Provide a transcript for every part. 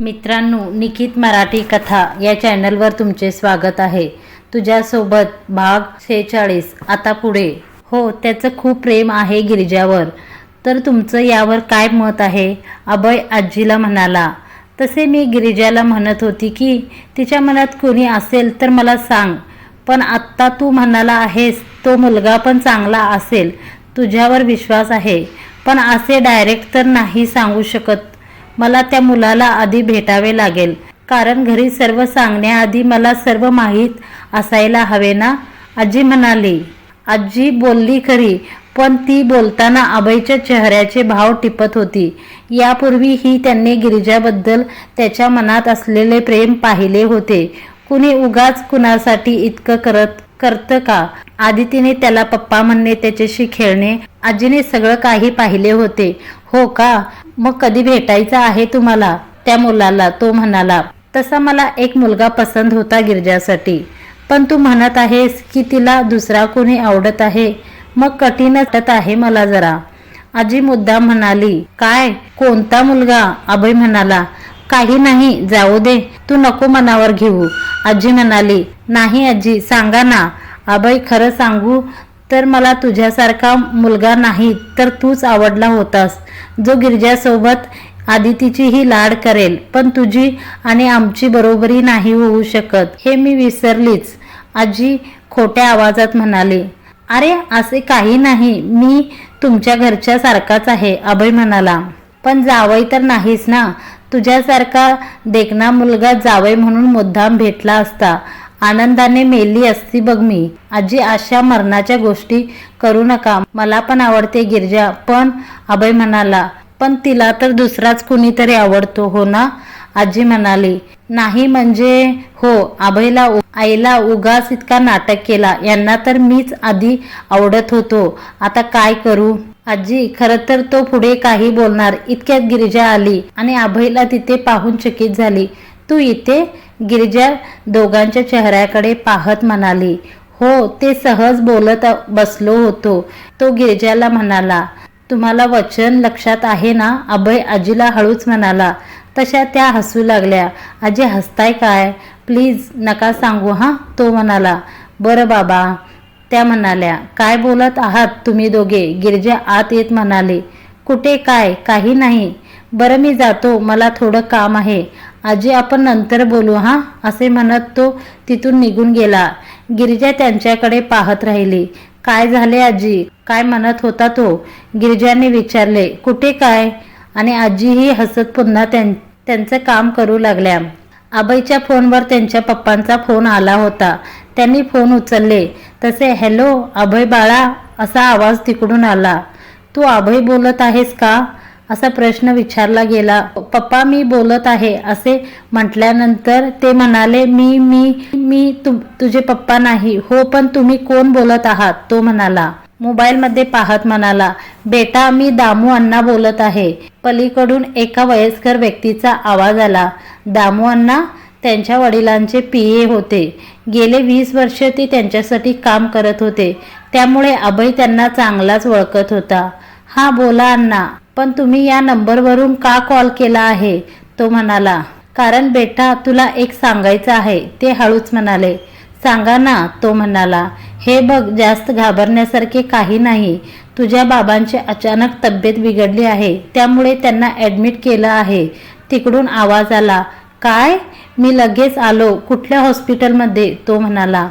मित्रांनो निकित मराठी कथा या चॅनलवर तुमचे स्वागत आहे. तुझ्यासोबत भाग सेहेचाळीस आता पुढे. हो त्याचं खूप प्रेम आहे गिरिजावर. तर तुमचं यावर काय मत आहे? अभय आजीला म्हणाला. तसे मी गिरिजाला म्हणत होती की तिच्या मनात कोणी असेल तर मला सांग. पण आत्ता तू म्हणाला आहेस तो मुलगा पण चांगला असेल. तुझ्यावर विश्वास आहे. पण असे डायरेक्ट तर नाही सांगू शकत. मला त्या मुलाला आधी भेटावे लागेल. कारण घरी सर्व सांगण्याआधी मला सर्व माहीत असायला हवे ना? आजी म्हणाली. आजी बोलली खरी पण ती बोलताना अभयच्या चेहऱ्याचे भाव टिपत होती. यापूर्वी ही त्यांनी गिरिजाबद्दल त्याच्या मनात असलेले प्रेम पाहिले होते. कुणी उगाच कुणासाठी इतकं करत करतं का? आदितीने त्याला पप्पा म्हणणे त्याच्याशी खेळणे आजीने सगळं काही पाहिले होते. हो का? मग कधी भेटायचं आहे तुम्हाला? त्या मुलाला तो म्हणाला तसा मला एक मुलगा पसंत होता गिरजासाठी. पण तू म्हणत आहेस की तिला दुसरा कोणी आवडत आहे. मग कठीण वाटत आहे मला जरा. आजी मुद्दा म्हणाली काय? कोणता मुलगा? अभय म्हणाला काही नाही जाऊ दे. तू नको मनावर घेऊ. आजी म्हणाली नाही आजी सांगा ना. अभय खरं सांगू तर मला तुझ्यासारखा मुलगा नाही तर तूच आवडला होतास. जो गिरजासोबत आदितीचीही लाड करेल पण तुझी आणि आमची बरोबरी नाही होऊ शकत हे मी विसरलीच आजी खोट्या आवाजात म्हणाली. अरे असे काही नाही मी तुमच्या घरच्या सारखाच आहे अभय म्हणाला. पण जावई तर नाहीस ना? तुझ्यासारखा देखना मुलगा जावई म्हणून मुद्दाम भेटला असता. आनंदाने मेली असती बघ मी. आजी अशा मरणाच्या गोष्टी करू नका. मला पण आवडते गिरजा. पण अभय म्हणाला पण तिला तर दुसराच कुणीतरी आवडतो हो ना? आजी म्हणाली नाही म्हणजे हो अभयला आईला उगाच इतका नाटक केला. यांना तर मीच आधी आवडत होतो. आता काय करू? आजी खरं तर तो पुढे काही बोलणार. इतक्यात गिरिजा आली आणि अभयला तिथे पाहून चकित झाली. तू इथे गिरिजा दोघांच्या चेहऱ्याकडे पाहत म्हणाली हो ते सहज बोलत बसलो होतो. तो गिरिजाला म्हणाला तुम्हाला वचन लक्षात आहे ना? अभय आजीला हळूच म्हणाला तशा त्या हसू लागल्या. आजी हसताय काय? प्लीज नका सांगू हां? तो म्हणाला बरं बाबा. त्या म्हणाल्या काय बोलत आहात तुम्ही दोघे? गिरजा आत येत म्हणाले कुठे काय? काही नाही. बरं मी जातो. मला थोडं काम आहे. आजी आपण नंतर बोलू हां? असे म्हणत तो तिथून निघून गेला. गिरिजा त्यांच्याकडे पाहत राहिली. काय झाले आजी? काय म्हणत होता तो? गिरिजाने विचारले. कुठे काय? आणि आजीही हसत पुन्हा त्यां त्यांचं काम करू लागल्या. अभयच्या फोनवर त्यांच्या पप्पांचा फोन आला होता. त्यांनी फोन उचलले. तसे हॅलो अभय बाळा असा आवाज तिकडून आला. तू अभय बोलत आहेस का? असा प्रश्न विचारला गेला. पप्पा मी बोलत आहे असे म्हटल्यानंतर ते म्हणाले मी मी मी तु तुझे पप्पा नाही. हो पण तुम्ही कोण बोलत आहात? तो म्हणाला. मोबाईलमध्ये पाहत म्हणाला बेटा मी दामू अण्णा बोलत आहे. पलीकडून एका वयस्कर व्यक्तीचा आवाज आला. दामू अण्णा त्यांच्या वडिलांचे पी ए होते. गेले वीस वर्ष ते त्यांच्यासाठी काम करत होते. त्यामुळे अभय त्यांना चांगलाच ओळखत होता. हा बोला अण्णा पण तुम्ही या नंबरवरून का कॉल केला आहे? तो म्हणाला कारण बेटा तुला एक सांगायचं आहे ते हळूच म्हणाले. सांगा ना तो म्हणाला हे बघ जास्त घाबरण्यासारखे काही नाही. तुझ्या बाबांची अचानक तब्येत बिघडली आहे त्यामुळे त्यांना ॲडमिट केलं आहे. तिकडून आवाज आला काय? मी लगेच आलो. कुठल्या हॉस्पिटलमध्ये तो म्हणाला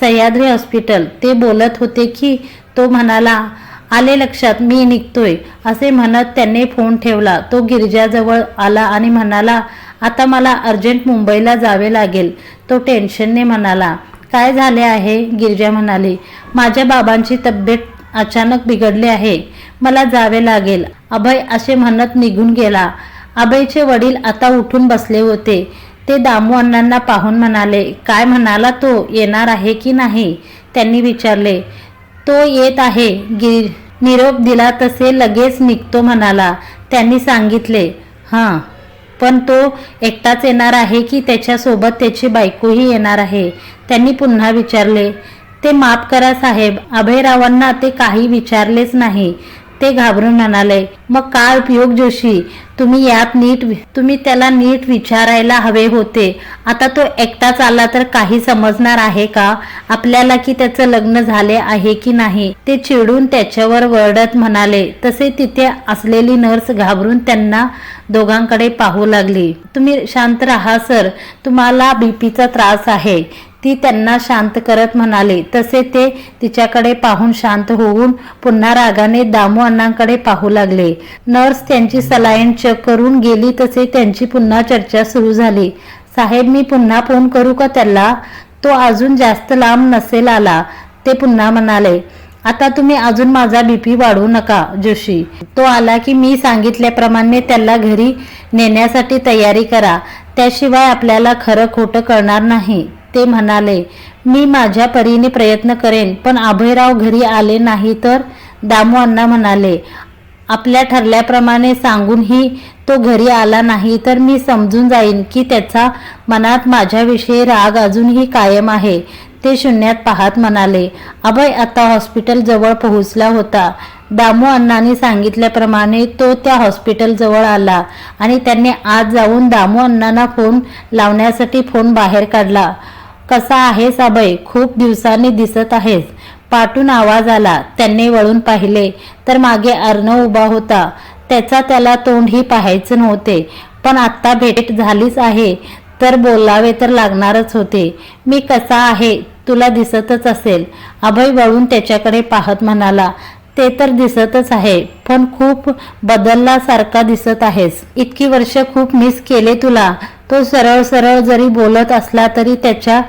सह्याद्री हॉस्पिटल ते बोलत होते की तो म्हणाला आले लक्षात मी निघतोय असे म्हणत त्यांनी फोन ठेवला. तो गिरजाजवळ आला आणि म्हणाला आता मला अर्जंट मुंबईला जावे लागेल. तो टेन्शनने म्हणाला काय झाले आहे? गिरजा म्हणाली माझ्या बाबांची तब्येत अचानक बिघडली आहे मला जावे लागेल. अभय असे म्हणत निघून गेला. अभयचे वडील आता उठून बसले होते. ते दामू अण्णांना पाहून म्हणाले काय म्हणाला तो? येणार आहे की नाही? त्यांनी विचारले. तो येत आहे. गिर निरोप दिला तसे लगेच निघतो म्हणाला. त्यांनी सांगितले हां पण तो एकटाच येणार आहे की त्याच्यासोबत त्याची बायकोही येणार आहे? त्यांनी पुन्हा विचारले ते माफ करा साहेब अभयरावांना ते काही विचारलेच नाही. ते घाबरून म्हणाले मग काय उपयोग जोशी? तुम्ही यात नीट तुम्ही त्याला नीट विचारायला हवे होते. आता तो एकटाच आला तर काही समजणार आहे का? आपल्याला की त्याचं लग्न झाले आहे की नाही? ते चिडून त्याच्यावर वरडत म्हणाले तसे तिथे असलेली नर्स घाबरून त्यांना दोघांकडे पाहू लागली. तुम्ही शांत राहा सर. तुम्हाला बीपीचा त्रास आहे. ती त्यांना शांत करत म्हणाले. तसे ते तिच्याकडे पाहून शांत होऊन पुन्हा रागाने दामू अण्णांकडे पाहू लागले. नर्स त्यांची सलाईन चेक करून गेली तसे त्यांची पुन्हा चर्चा सुरू झाली. साहेब मी पुन्हा फोन करू का त्याला? तो अजून जास्त लांब नसेल आला. ते पुन्हा म्हणाले आता तुम्ही अजून माझा बीपी वाढवू नका जोशी. तो आला की मी सांगितल्याप्रमाणे त्याला घरी नेण्यासाठी तयारी करा. त्याशिवाय आपल्याला खरं खोटं कळणार नाही. ते म्हणाले मी माझ्या परीने प्रयत्न करेन पण अभयराव घरी आले नाही तर? दामू अण्णा म्हणाले आपल्या ठरल्याप्रमाणे सांगूनही तो घरी आला नाही तर मी समजून जाईन की त्याचा मनात माझ्याविषयी राग अजूनही कायम आहे. ते शून्यात पाहत म्हणाले अभय आता हॉस्पिटल जवळ पोहोचला होता. दामू अण्णांनी सांगितल्याप्रमाणे तो त्या हॉस्पिटलजवळ आला आणि त्यांनी आज जाऊन दामू अण्णांना फोन लावण्यासाठी फोन बाहेर काढला. कसा आहेस अभय खूप दिवसांनी दिसत आहेस. पाटून आवाज आला. त्यांनी वळून पाहिले. तर मागे अर्णव उभा होता. त्याचा त्याला तोंडही पाहायचं नव्हते. पण आत्ता भेट झालीच आहे. तर बोलावे तर लागणारच होते. मी कसा आहे? तुला दिसतच असेल. अभय वळून त्याच्याकडे पाहत म्हणाला. ते तर दिसतच आहे. पण खूप बदलल्यासारखा दिसत आहेस. इतकी वर्ष खूप मिस केले तुला. तो सरळ सरळ जरी बोलत असला तरी त्याच्या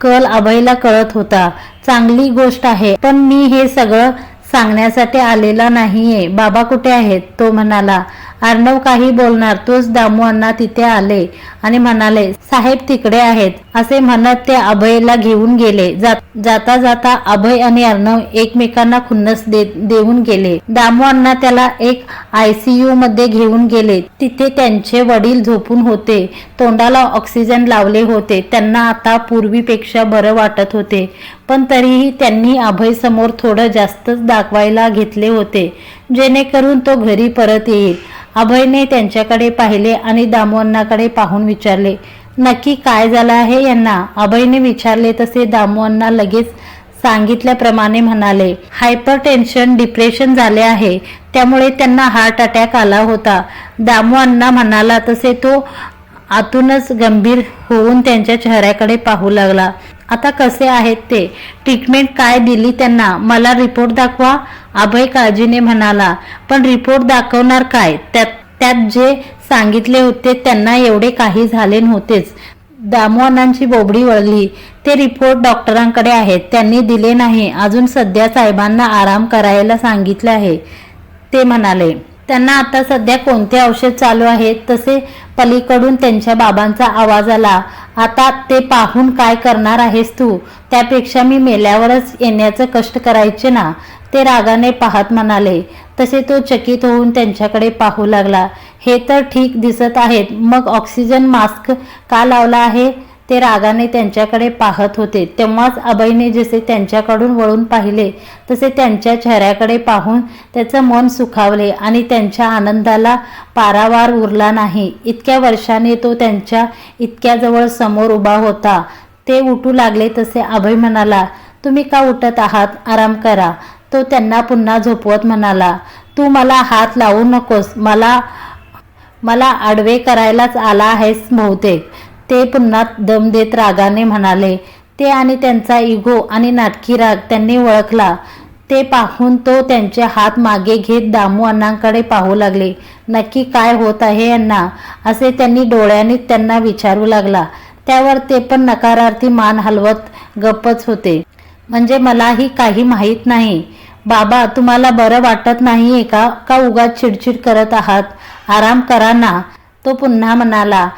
कल अभयला कळत होता. चांगली गोष्ट आहे पण मी हे सगळं सांगण्यासाठी आलेला नाहीये. बाबा कुठे आहेत? तो म्हणाला. अर्णव काही बोलणार. तोच दामू अण्णा तिथे आले आणि म्हणाले साहेब तिकडे आहेत. असे म्हणत ते अभयला घेऊन गेले. जात- जाता जाता अभय आणि अर्णव एकमेकांना खुन्नस दे, देऊन गेले. दामू अण्णा त्याला एक आयसीयू मध्ये घेऊन गेले. तिथे त्यांचे वडील झोपून होते. तोंडाला ऑक्सिजन लावले होते. त्यांना आता पूर्वीपेक्षा बरं वाटत होते. पण तरीही त्यांनी अभय समोर थोडं जास्तच दाखवायला घेतले होते. जेणेकरून तो घरी परत येईल. अभयने त्यांच्याकडे पाहिले आणि दामोअण्णाकडे पाहून विचारले नक्की काय झालं आहे यांना? अभयने विचारले तसे दामोअण्णा लगेच सांगितल्याप्रमाणे म्हणाले हायपर टेन्शन डिप्रेशन झाले आहे. त्यामुळे त्यांना हार्ट अटॅक आला होता. दामोअण्णा म्हणाला तसे तो आतूनच गंभीर होऊन त्यांच्या चेहऱ्याकडे पाहू लागला. आता कसे आहेत ते? ट्रीटमेंट काय दिली त्यांना? मला रिपोर्ट दाखवा. अभय काळजीने म्हणाला पण रिपोर्ट दाखवणार काय? त्यात त्यात जे सांगितले होते त्यांना एवढे काही झाले नव्हतेच. दामोअण्णांची बोबडी वळली. ते रिपोर्ट डॉक्टरांकडे आहेत. त्यांनी दिले नाही. अजून सध्या साहेबांना आराम करायला सांगितले आहे. ते म्हणाले त्यांना आता सध्या कोणते औषध चालू आहे? तसे पलीकडून त्यांच्या बाबांचा आवाज आला. आता ते पाहून काय करणार आहेस तू? त्यापेक्षा मी मेल्यावरच येण्याचं कष्ट करायचे ना? ते रागाने पाहत म्हणाले. तसे तो चकित होऊन त्यांच्याकडे पाहू लागला. हे तर ठीक दिसत आहेत. मग ऑक्सिजन मास्क का लावला आहे? ते रागाने त्यांच्याकडे पाहत होते. तेव्हाच अभयने जसे त्यांच्याकडून वळून पाहिले तसे त्यांच्या चेहऱ्याकडे पाहून त्याचं मन सुखावले आणि त्यांच्या आनंदाला पारावार उरला नाही. इतक्या वर्षाने तो त्यांच्या इतक्या जवळ समोर उभा होता. ते उठू लागले तसे अभय म्हणाला तुम्ही का उठत आहात? आराम करा. तो त्यांना पुन्हा झोपवत म्हणाला तू मला हात लावू नकोस. मला मला आडवे करायलाच आला आहेस बहुतेक. ते पुन्हा दम देत रागाने म्हणाले ते आणि त्यांचा इगो आणि नाटकी राग त्यांनी ओळखला. ते पाहून तो त्यांचे हात मागे घेत दामू अण्णांकडे पाहू लागले. नक्की काय होत आहे यांना असे त्यांनी डोळ्यांनी त्यांना विचारू लागला. त्यावर ते पण नकारार्थी मान हलवत गप्पच होते. म्हणजे मलाही काही माहीत नाही. बाबा तुम्हाला बरं वाटत नाहीये का? का उगाच चिडचिड करत आहात? आराम करा ना. तो पुन्हा म्हणाला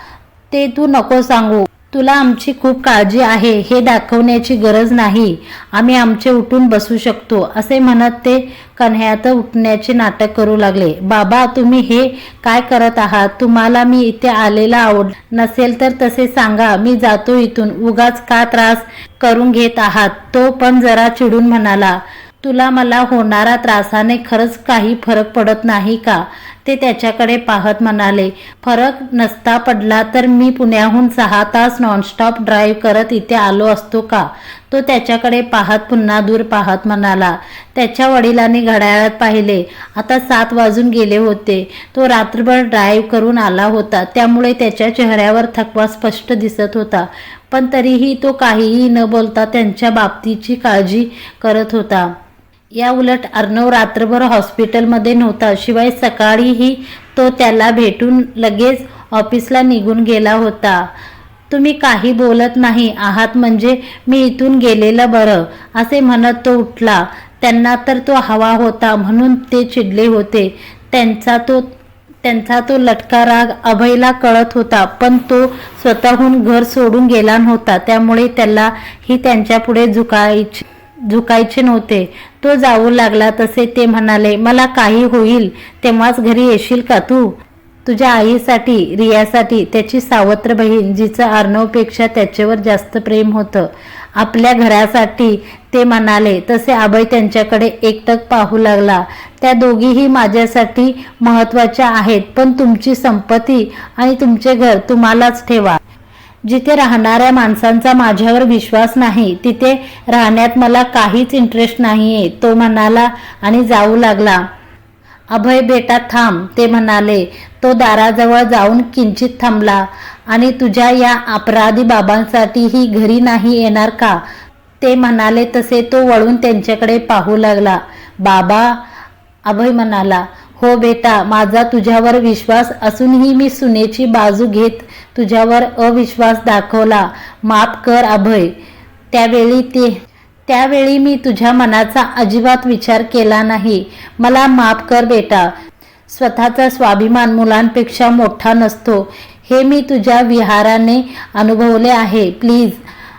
ते तू नको सांगू. तुला आमची खूप काळजी आहे हे दाखवण्याची गरज नाही. आम्ही आमचे उठून बसू शकतो असे म्हणत ते कन्ह्यात उठण्याचे नाटक करू लागले. बाबा तुम्ही हे काय करत आहात? तुम्हाला मी इथे आलेला आवड नसेल तर तसे सांगा. मी जातो इथून. उगाच का त्रास करून घेत आहात? तो पण जरा चिडून म्हणाला तुला मला होणारा त्रासाने खरंच काही फरक पडत नाही का? ते त्याच्याकडे पाहत म्हणाले फरक नसता पडला तर मी पुण्याहून सहा तास नॉनस्टॉप ड्राईव्ह करत इथे आलो असतो का? तो त्याच्याकडे पाहत पुन्हा दूर पाहत म्हणाला त्याच्या वडिलांनी घड्याळात पाहिले. आता सात वाजून गेले होते. तो रात्रभर ड्राईव्ह करून आला होता. त्यामुळे त्याच्या चेहऱ्यावर थकवा स्पष्ट दिसत होता. पण तरीही तो काहीही न बोलता त्यांच्या बाबतीची काळजी करत होता. या उलट अर्णव रात्रभर हॉस्पिटलमध्ये नव्हता. शिवाय सकाळीही तो त्याला भेटून लगेच ऑफिसला निघून गेला होता. तुम्ही काही बोलत नाही आहात म्हणजे मी इथून गेलेलं बरं असे म्हणत तो उठला. त्यांना तर तो हवा होता म्हणून ते चिडले होते. त्यांचा तो त्यांचा तो लटका राग अभयला कळत होता पण तो स्वतःहून घर सोडून गेला नव्हता. त्यामुळे त्याला ही त्यांच्यापुढे झुकायची झुकायचे नव्हते. तो जाऊ लागला तसे ते म्हणाले मला काही होईल तेव्हाच घरी येशील का तू? तुझ्या आईसाठी रियासाठी त्याची सावत्र बहीण जिचं अर्णवपेक्षा त्याच्यावर जास्त प्रेम होतं आपल्या घरासाठी ते म्हणाले तसे आबय त्यांच्याकडे एकटक पाहू लागला. त्या दोघीही माझ्यासाठी महत्त्वाच्या आहेत पण तुमची संपत्ती आणि तुमचे घर तुम्हालाच ठेवा. जिथे राहणाऱ्या माणसांचा माझ्यावर विश्वास नाही तिथे राहण्यात मला काहीच इंटरेस्ट नाहीये तो म्हणाला आणि जाऊ लागला. अभय बेटा थांब ते म्हणाले. तो दाराजवळ जाऊन किंचित थांबला. आणि तुझ्या या अपराधी बाबांसाठी ही घरी नाही येणार का? ते म्हणाले. तसे तो वळून त्यांच्याकडे पाहू लागला. बाबा अभय म्हणाला हो बेटा माझा तुझ्यावर विश्वास असूनही मी सुनेची बाजू घेत तुझ्यावर अविश्वास दाखवला. माफ कर अभय. त्यावेळी ते त्यावेळी मी तुझ्या मनाचा अजिबात विचार केला नाही. मला माफ कर बेटा. स्वतःचा स्वाभिमान मुलांपेक्षा मोठा नसतो. हे मी तुझ्या विहाराने अनुभवले आहे. प्लीज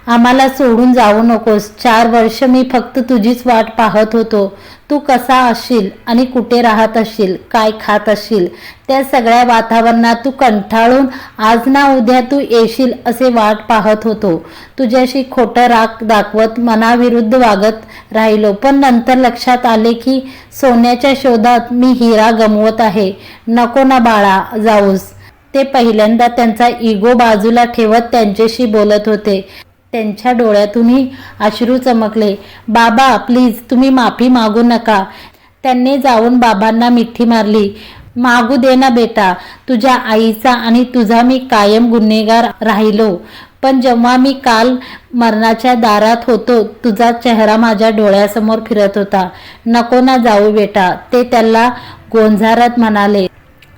आम्हाला सोडून जाऊ नकोस. चार वर्ष मी फक्त तुझीच वाट पाहत होतो. तू कसा असशील आणि कुठे राहत असशील काय खात असशील त्या सगळ्या वातावरणात तू कंटाळून आज ना उद्या तू येशील असे वाट पाहत होतो. तुझ्याशी खोटं राग दाखवत मनाविरुद्ध वागत राहिलो. पण नंतर लक्षात आले की सोन्याच्या शोधात मी हिरा गमवत आहे. नको ना बाळा जाऊस. ते पहिल्यांदा त्यांचा इगो बाजूला ठेवत त्यांच्याशी बोलत होते. त्यांच्या डोळ्यातूनही अश्रू चमकले. बाबा प्लीज तुम्ही माफी मागू नका. त्यांनी जाऊन बाबांना मिठी मारली. मागू दे ना बेटा तुझ्या आईचा आणि तुझा मी कायम गुन्हेगार राहिलो. पण जेव्हा मी काल मरणाच्या दारात होतो तुझा चेहरा माझ्या डोळ्यासमोर फिरत होता. नको ना जाऊ बेटा ते त्याला गोंझारत म्हणाले.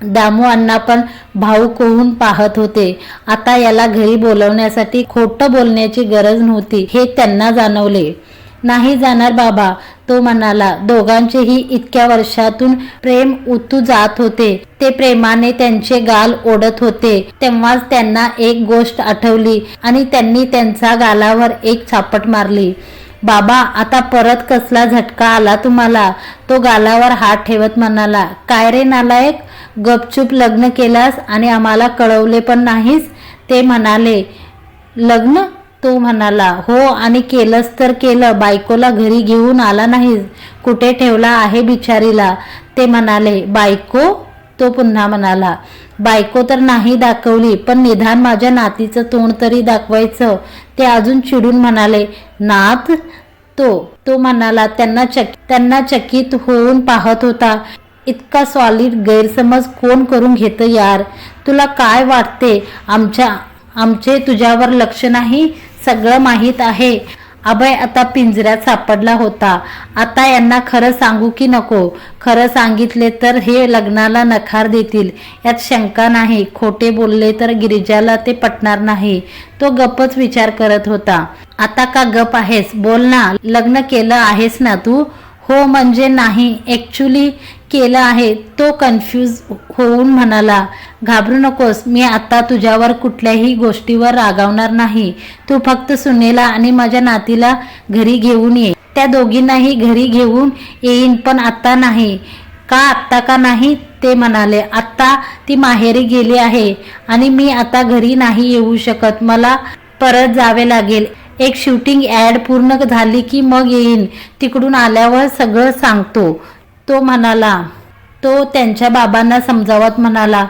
दामू अण्णा पण भाऊक होऊन पाहत होते. आता याला घरी बोलवण्यासाठी खोटं बोलण्याची गरज नव्हती हे त्यांना जाणवले. नाही जाणार बाबा तो म्हणाला. दोघांचेही इतक्या वर्षातून प्रेम उतू जात होते. ते प्रेमाने त्यांचे गाल ओढत होते. तेव्हाच त्यांना एक गोष्ट आठवली आणि त्यांनी त्यांचा गालावर एक छापट मारली. बाबा आता परत कसला झटका आला तुम्हाला? तो गालावर हात ठेवत म्हणाला. काय रे नालायक? गपचूप लग्न केलास आणि आम्हाला कळवले पण नाहीस ते म्हणाले लग्न तो म्हणाला हो आणि केलंच तर केलं बायकोला घरी घेऊन आला नाहीस कुठे ठेवला आहे बिचारीला ते म्हणाले बायको तो पुन्हा म्हणाला बायको तर नाही दाखवली पण निधान माझ्या नातीचं तोंड तरी दाखवायचं ते अजून चिडून म्हणाले नात तो तो म्हणाला त्यांना चक त्यांना चकित होऊन पाहत होता. इतका सॉलिड गैरसमज कोण करून घेतं यार? तुला काय वाटते? आमच्या आमचे तुझ्यावर लक्ष नाही? सगळं माहीत आहे. अभय आता पिंजऱ्यात सापडला होता. आता यांना खरं सांगू की नको? खरं सांगितले तर हे लग्नाला नकार देतील. यात शंका नाही. खोटे बोलले तर गिरिजाला ते पटणार नाही. तो गपच विचार करत होता. आता का गप आहेस? बोल ना. लग्न केलं आहेस ना तू? हो म्हणजे नाही. ॲक्च्युली केलं आहे. तो कन्फ्यूज होऊन म्हणाला घाबरू नकोस मी आता तुझ्यावर कुठल्याही गोष्टीवर रागावणार नाही. तू फक्त सुनेला आणि माझ्या नातीला घरी घेऊन ये. त्या दोघींनाही घरी घेऊन येईन पण आत्ता नाही. का आत्ता का नाही? ते म्हणाले आत्ता ती माहेरी गेली आहे आणि मी आता घरी नाही येऊ शकत. मला परत जावे लागेल. एक शूटिंग ॲड पूर्ण झाली की मग येईन. तिकडून आल्यावर सगळं सांगतो. तो म्हणाला तो त्यांच्या बाबांना समजावत म्हणाला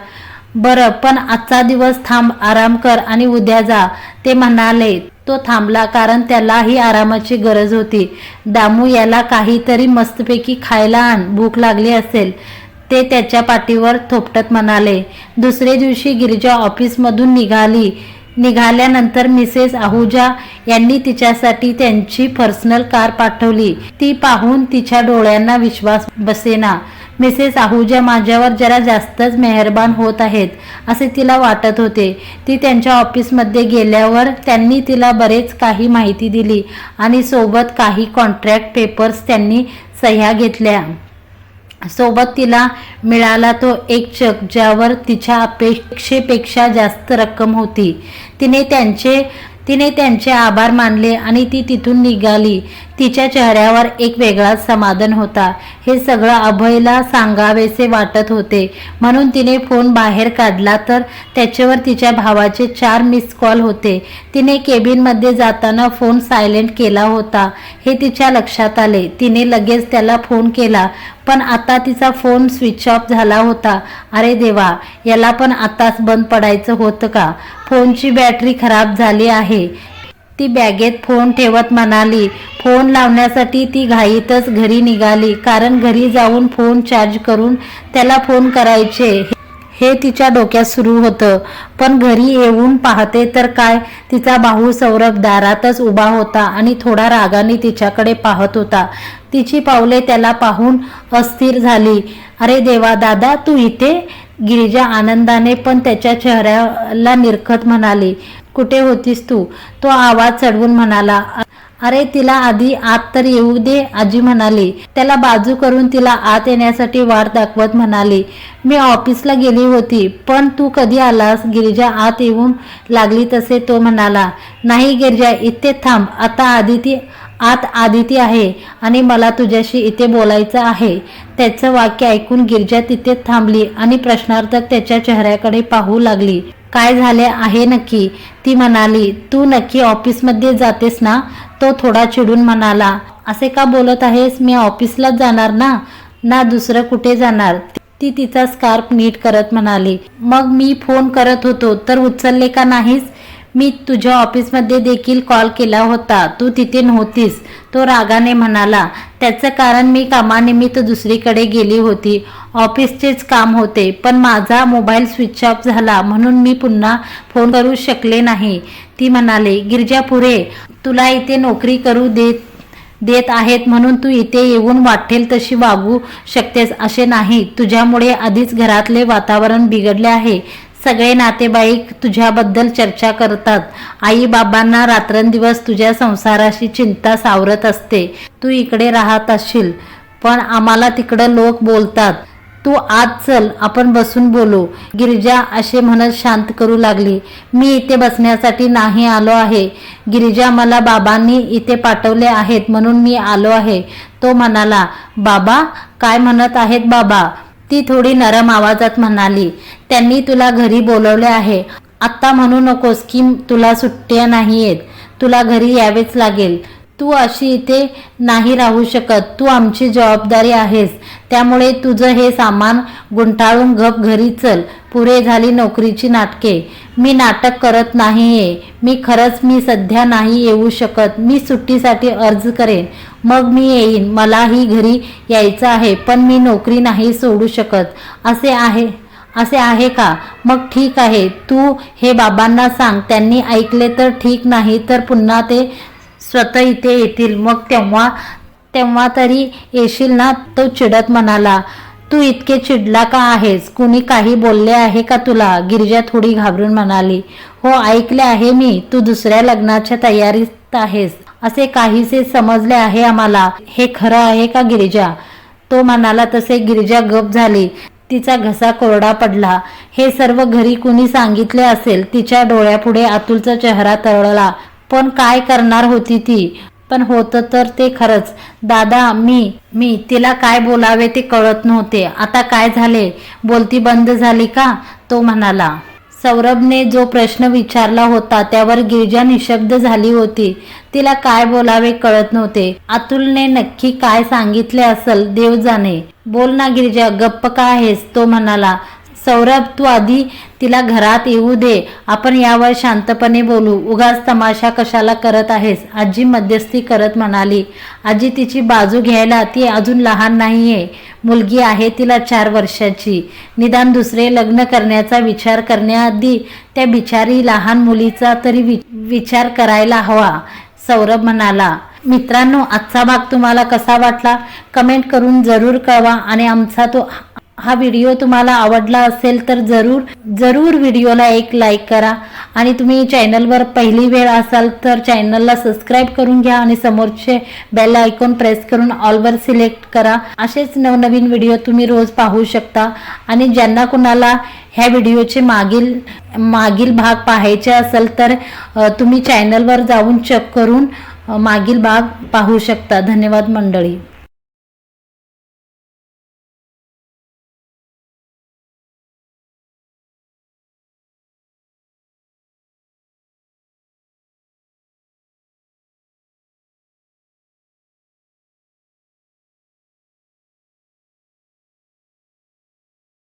बरं पण आजचा दिवस थांब आराम कर आणि उद्या जा. ते म्हणाले तो थांबला कारण त्यालाही आरामाची गरज होती. दामू याला काहीतरी मस्तपैकी खायला आण भूक लागली असेल. ते त्याच्या पाठीवर थोपटत म्हणाले दुसरे दिवशी गिरिजा ऑफिसमधून निघाली. निघाल्यानंतर मिसेस आहुजा यांनी तिच्यासाठी त्यांची पर्सनल कार पाठवली. ती पाहून तिच्या डोळ्यांना विश्वास बसेना. मिसेस आहुजा माझ्यावर जरा जास्तच मेहरबान होत आहेत असे तिला वाटत होते. ती त्यांच्या ऑफिसमध्ये गेल्यावर त्यांनी तिला बरेच काही माहिती दिली आणि सोबत काही कॉन्ट्रॅक्ट पेपर्स त्यांनी सह्या घेतल्या. सोबत तिला मिळाला तो एक चक ज्यावर तिच्या अपेक्षेपेक्षा जास्त रक्कम होती. तिने त्यांचे तिने त्यांचे आभार मानले आणि ती तिथून निघाली. तिच्या चेहऱ्यावर एक वेगळाच समाधान होता. हे सगळं अभयला सांगावेसे वाटत होते. म्हणून तिने फोन बाहेर काढला तर त्याच्यावर तिच्या भावाचे चार मिस कॉल होते. तिने केबिनमध्ये जाताना फोन सायलेंट केला होता. हे तिच्या लक्षात आले. तिने लगेच त्याला फोन केला. पण आता तिचा फोन स्विच ऑफ झाला होता. अरे देवा याला पण आताच बंद पडायचं होतं का? फोनची बॅटरी खराब झाली आहे. ती बॅगेत फोन ठेवत म्हणाली फोन लावण्यासाठी ती घाईतच घरी निघाली कारण घरी जाऊन फोन चार्ज करून त्याला फोन करायचे. हे तिच्या डोक्यात सुरू होतं. पण घरी येऊन पाहते तर काय तिचा भाऊ सौरभ दारातच उभा होता आणि थोडा रागाने तिच्याकडे पाहत होता. तिची पावले त्याला पाहून अस्थिर झाली. अरे देवा दादा तू इथे? गिरिजा आनंदाने पण त्याच्या चेहऱ्याला निरखत म्हणाली कुठे होतीस तू? तो आवाज चढवून म्हणाला अरे तिला आधी आत तर येऊ दे आजी म्हणाली. त्याला बाजू करून तिला आत येण्यासाठी वाट दाखवत म्हणाली मी ऑफिसला गेली होती पण तू कधी आलास? गिरिजा आत येऊन लागली तसे तो म्हणाला. नाही गिरिजा इथे थांब. आता आधी ती आत आदिती आहे आणि मला तुझ्याशी इथे बोलायचं आहे. त्याचं वाक्य ऐकून गिरजा तिथे थांबली आणि प्रश्नार्थक त्याच्या चेहऱ्याकडे पाहू लागली. काय झाले आहे नक्की? ती म्हणाली तू नक्की ऑफिसमध्ये जातेस ना? तो थोडा चिडून म्हणाला असे का बोलत आहेस? मी ऑफिसलाच जाणार ना? ना दुसरं कुठे जाणार? ती तिचा स्कार्फ नीट करत म्हणाली मग मी फोन करत होतो तर उचलले का नाहीस? मी तुझ्या ऑफिसमध्ये देखील कॉल केला होता. तू तिथे नव्हतीस. तो रागाने म्हणाला त्याचं कारण मी कामानिमित्त दुसरीकडे गेली होती. ऑफिसचेच काम होते पण माझा मोबाईल स्विच ऑफ झाला म्हणून मी पुन्हा फोन करू शकले नाही. ती म्हणाले गिरजापुरे तुला इथे नोकरी करू देत देत आहेत म्हणून तू इथे येऊन वाटेल तशी वागू शकतेस असे नाही. तुझ्यामुळे आधीच घरातले वातावरण बिघडले आहे. सगळे नातेवाईक तुझ्याबद्दल चर्चा करतात. आई बाबांना रात्रंदिवस तुझ्या संसाराशी चिंता सावरत असते. तू इकडे राहत असशील पण आम्हाला तिकडं लोक बोलतात. तू आज चल आपण बसून बोलू. गिरिजा असे म्हणत शांत करू लागली. मी इथे बसण्यासाठी नाही आलो आहे. गिरिजा मला बाबांनी इथे पाठवले आहेत म्हणून मी आलो आहे. तो म्हणाला बाबा काय म्हणत आहेत बाबा? ती थोडी नरम आवाजात म्हणाली त्यांनी तुला घरी बोलवले आहे. आत्ता म्हणू नकोस की तुला सुट्ट्या नाही आहेत तुला घरी यावेच लागेल. तू अशी इथे नाही राहू शकत. तू आमची जबाबदारी आहेस. त्यामुळे तुझं हे सामान गुंठाळून गप घरी चल. पुरे झाली नोकरीची नाटके. मी नाटक करत नाहीये. मी खरंच मी सध्या नाही येऊ शकत. मी सुट्टीसाठी अर्ज करेन. मग मी येईन. मलाही घरी यायचं आहे. पण मी नोकरी नाही सोडू शकत. असे आहे. असे आहे का? मग ठीक आहे. तू हे बाबांना सांग. त्यांनी ऐकले तर ठीक नाही तर पुन्हा ते स्वतः इथे येतील. मग तेव्हा तेव्हा तरी येशील ना? तो चिडत म्हणाला तू इतके चिडला का आहेस? कुणी काही बोलले आहे का तुला? गिरिजा थोडी घाबरून म्हणाली हो ऐकले आहे मी. तू दुसऱ्या लग्नाच्या तयारीत आहेस. असे काहीसे समजले आहे आम्हाला. हे खरं आहे का गिरिजा? तो म्हणाला तसे गिरिजा गप झाली. तिचा घसा कोरडा पडला. हे सर्व घरी कुणी सांगितले असेल तिच्या डोळ्यापुढे अतुलचा चेहरा तरळला. पण काय करणार होती ती? पण होतं तर ते खरंच. दादा मी मी तिला काय बोलावे ते कळत नव्हते. आता काय झाले? बोलती बंद झाली का? तो म्हणाला. सौरभने जो प्रश्न विचारला होता त्यावर गिरिजा निशब्द झाली होती. तिला काय बोलावे कळत नव्हते. अतुलने नक्की काय सांगितले असल देव जाणे बोल ना गिरिजा गप्प का आहेस? तो म्हणाला. सौरभ तू आधी तिला घरात येऊ दे. आपण यावर शांतपणे बोलू. उगाच तमाशा कशाला करत आहेस? आजी मध्यस्थी करत म्हणाली. आजी तिची बाजू घ्यायला ती अजून लहान नाही आहे मुलगी आहे तिला चार वर्षाची. निदान दुसरे लग्न करण्याचा विचार करण्याआधी त्या बिचारी लहान मुलीचा तरी वि विचार करायला हवा सौरभ म्हणाला. मित्रांनो आजचा भाग तुम्हाला कसा वाटला? कमेंट करून जरूर कळवा आणि आमचा तो हा व्हिडिओ तुम्हाला आवडला असेल तर जरूर जरूर व्हिडिओला एक लाईक करा. आणि तुम्ही चॅनलवर पहिली वेळ असाल तर चॅनलला सबस्क्राईब करून घ्या आणि समोरचे बेल आयकॉन प्रेस करून ऑलवर सिलेक्ट करा. असेच नवनवीन व्हिडिओ तुम्ही रोज पाहू शकता. आणि ज्यांना कुणाला ह्या व्हिडिओचे मागील मागील भाग पाहायचे असेल तर तुम्ही चॅनलवर जाऊन चेक करून मागील भाग पाहू शकता. धन्यवाद मंडळी.